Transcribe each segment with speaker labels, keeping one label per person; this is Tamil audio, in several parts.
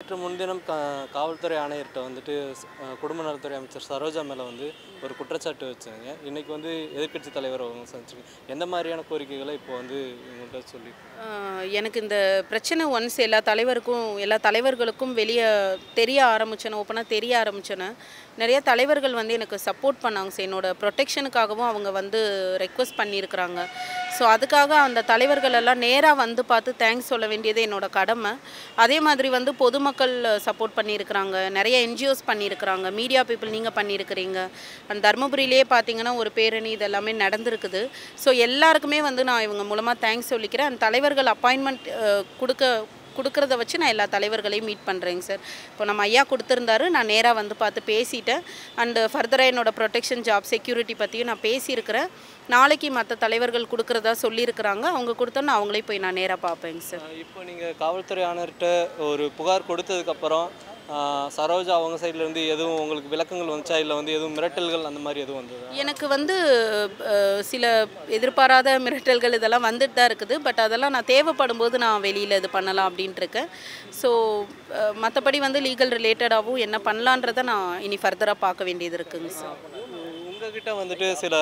Speaker 1: நேற்று முன்தினம் கா காவல்துறை ஆணையர்கிட்ட வந்துட்டு குடும்ப நலத்துறை அமைச்சர் சரோஜா மேலே வந்து ஒரு குற்றச்சாட்டு வச்சாங்க. இன்னைக்கு வந்து எதிர்க்கட்சி தலைவர் அவங்க சந்திச்சிருக்கீங்க எந்த மாதிரியான கோரிக்கைகளை இப்போ வந்து இவங்கள்ட்ட சொல்லி
Speaker 2: எனக்கு இந்த பிரச்சனை ஒன்ஸ் எல்லா தலைவருக்கும் எல்லா தலைவர்களுக்கும் வெளியே தெரிய ஆரம்பிச்சேன்னு ஓப்பனாக தெரிய ஆரம்பிச்சேன்னு நிறைய தலைவர்கள் வந்து எனக்கு சப்போர்ட் பண்ணாங்க சார் என்னோட ப்ரொடெக்ஷனுக்காகவும் அவங்க வந்து ரெக்வஸ்ட் பண்ணியிருக்கிறாங்க. ஸோ அதுக்காக அந்த தலைவர்கள் எல்லாம் நேராக வந்து பார்த்து தேங்க்ஸ் சொல்ல வேண்டியது என்னோடய கடமை. அதே மாதிரி வந்து பொதுமக்கள் சப்போர்ட் பண்ணியிருக்கிறாங்க. நிறைய என்ஜிஓஸ் பண்ணியிருக்கிறாங்க. மீடியா பீப்புள் நீங்கள் பண்ணியிருக்கிறீங்க. அந்த தருமபுரியிலே பார்த்தீங்கன்னா ஒரு பேரணி இது எல்லாமே நடந்திருக்குது. ஸோ எல்லாருக்குமே வந்து நான் இவங்க மூலமாக தேங்க்ஸ் சொல்லிக்கிறேன். அந்த தலைவர்கள் அப்பாயின்மெண்ட் கொடுக்க கொடுக்குறத வச்சு நான் எல்லா தலைவர்களையும் மீட் பண்ணுறேங்க சார் இப்போ நம்ம ஐயா கொடுத்துருந்தாரு நான் நேராக வந்து பார்த்து பேசிட்டேன். அண்டு ஃபர்தராக என்னோட ப்ரொடெக்ஷன் ஜாப் செக்யூரிட்டி பற்றியும் நான் பேசியிருக்கிறேன். நாளைக்கு மற்ற தலைவர்கள் கொடுக்குறதா சொல்லியிருக்கிறாங்க. அவங்க கொடுத்தோன்னு அவங்களே போய் நான் நேராக பார்ப்பேங்க சார்
Speaker 1: இப்போ நீங்கள் காவல்துறை ஆணையர்கிட்ட ஒரு புகார் கொடுத்ததுக்கப்புறம் சரோஜா அவங்க சைடுல இருந்து எதுவும் உங்களுக்கு விளக்கங்கள் வந்துச்சா? இல்லை வந்து எதுவும் மிரட்டல்கள் அந்த மாதிரி எதுவும் வந்ததா?
Speaker 2: எனக்கு வந்து சில எதிர்பாராத மிரட்டல்கள் இதெல்லாம் வந்துட்டு தான் இருக்குது. பட் அதெல்லாம் நான் தேவைப்படும் போது நான் வெளியில் இது பண்ணலாம் அப்படின்ட்டு இருக்கேன் ஸோ மற்றபடி வந்து லீகல் ரிலேட்டடாகவும் என்ன பண்ணலான்றதை நான் இனி ஃபர்தராக பார்க்க வேண்டியது இருக்குங்க சார்
Speaker 1: உங்ககிட்ட வந்துட்டு சில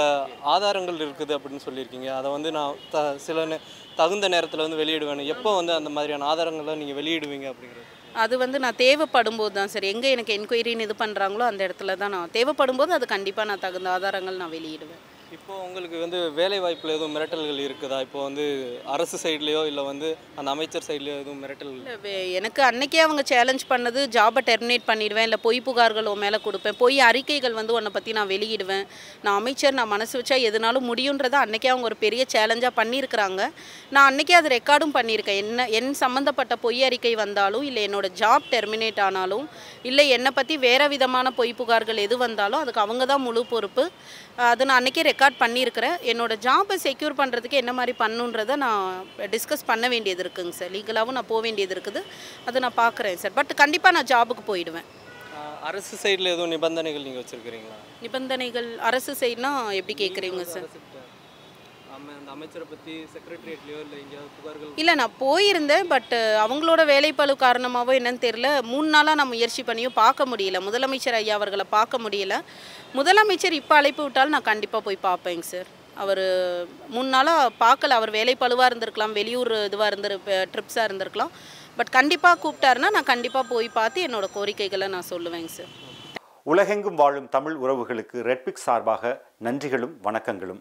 Speaker 1: ஆதாரங்கள் இருக்குது அப்படின்னு சொல்லியிருக்கீங்க. அதை வந்து நான் த சில தகுந்த நேரத்தில் வந்து வெளியிடுவேன். எப்போ வந்து அந்த மாதிரியான ஆதாரங்களை நீங்கள் வெளியிடுவீங்க அப்படிங்கிறது?
Speaker 2: அது வந்து நான் தேவைப்படும் போது தான் சார். எங்கே எனக்கு என்கொயரின்னு இது பண்ணுறாங்களோ அந்த இடத்துல தான் நான் தேவைப்படும் போது அது கண்டிப்பாக நான் தகுந்த ஆதாரங்கள் நான் வெளியிடுவேன்.
Speaker 1: இப்போ உங்களுக்கு வந்து வேலை வாய்ப்பில் எதுவும் மிரட்டல்கள் இருக்குதா? இப்போ வந்து அரசு சைட்லேயோ இல்லை வந்து அந்த அமைச்சர் சைட்லேயோ எதுவும் மிரட்டல்?
Speaker 2: இல்லை வே- எனக்கு அன்னைக்கே அவங்க சேலஞ்ச் பண்ணது ஜாபை டெர்மினேட் பண்ணிடுவேன் இல்லை பொய் புகார்கள் உன் மேலே கொடுப்பேன் பொய் அறிக்கைகள் வந்து உன்னை பற்றி நான் வெளியிடுவேன். நான் அமைச்சர் நான் மனசு வச்சா எதுனாலும் முடியுன்றதை அன்னைக்கே அவங்க ஒரு பெரிய சேலஞ்சாக பண்ணியிருக்கிறாங்க நான் அன்னைக்கே அது ரெக்கார்டும் பண்ணியிருக்கேன் என்ன என் சம்மந்தப்பட்ட பொய் அறிக்கை வந்தாலும் இல்லை என்னோட ஜாப் டெர்மினேட் ஆனாலும் இல்லை என்னை பற்றி வேறு விதமான பொய் புகார்கள் எது வந்தாலும் அதுக்கு அவங்க தான் முழு பொறுப்பு. அது நான் அன்றைக்கே ரெக்கார்ட் பண்ணியிருக்கிறேன். என்னோட ஜாபை செக்யூர் பண்ணுறதுக்கு என்ன மாதிரி பண்ணுன்றதை நான் டிஸ்கஸ் பண்ண வேண்டியது இருக்குங்க சார். லீகலாகவும் நான் போக வேண்டியது இருக்குது. அதை நான் பார்க்குறேன் சார். பட் கண்டிப்பாக நான் ஜாபுக்கு போயிடுவேன்.
Speaker 1: அரசு சைடில் எதுவும் நிபந்தனைகள் நீங்கள் வச்சுருக்கிறீங்களா?
Speaker 2: நிபந்தனைகள் அரசு சைட்னா எப்படி கேட்குறீங்க சார்
Speaker 1: அந்த அமைச்சரை பற்றி செக்ரட்டரியேட்லேயோ இல்லை
Speaker 2: நான் போயிருந்தேன் பட் அவங்களோட வேலைப்பளு காரணமாகவோ என்னன்னு தெரியல. மூணு நாளாக நான் முயற்சி பண்ணியும் பார்க்க முடியல. முதலமைச்சர் ஐயா அவர்களை பார்க்க முடியல. முதலமைச்சர் இப்போ அழைப்பு விட்டாலும் நான் கண்டிப்பாக போய் பார்ப்பேங்க சார் அவர் மூணு நாளாக பார்க்கல. அவர் வேலைப்பளுவாக இருந்திருக்கலாம் வெளியூர் இதுவாக இருந்திரு ட்ரிப்ஸாக இருந்திருக்கலாம். பட் கண்டிப்பாக கூப்பிட்டாருன்னா நான் கண்டிப்பாக போய் பார்த்து என்னோட கோரிக்கைகளை நான் சொல்லுவேங்க சார்
Speaker 3: உலகெங்கும் வாழும் தமிழ் உறவுகளுக்கு ரெட்பிக்ஸ் சார்பாக நன்றிகளும் வணக்கங்களும்.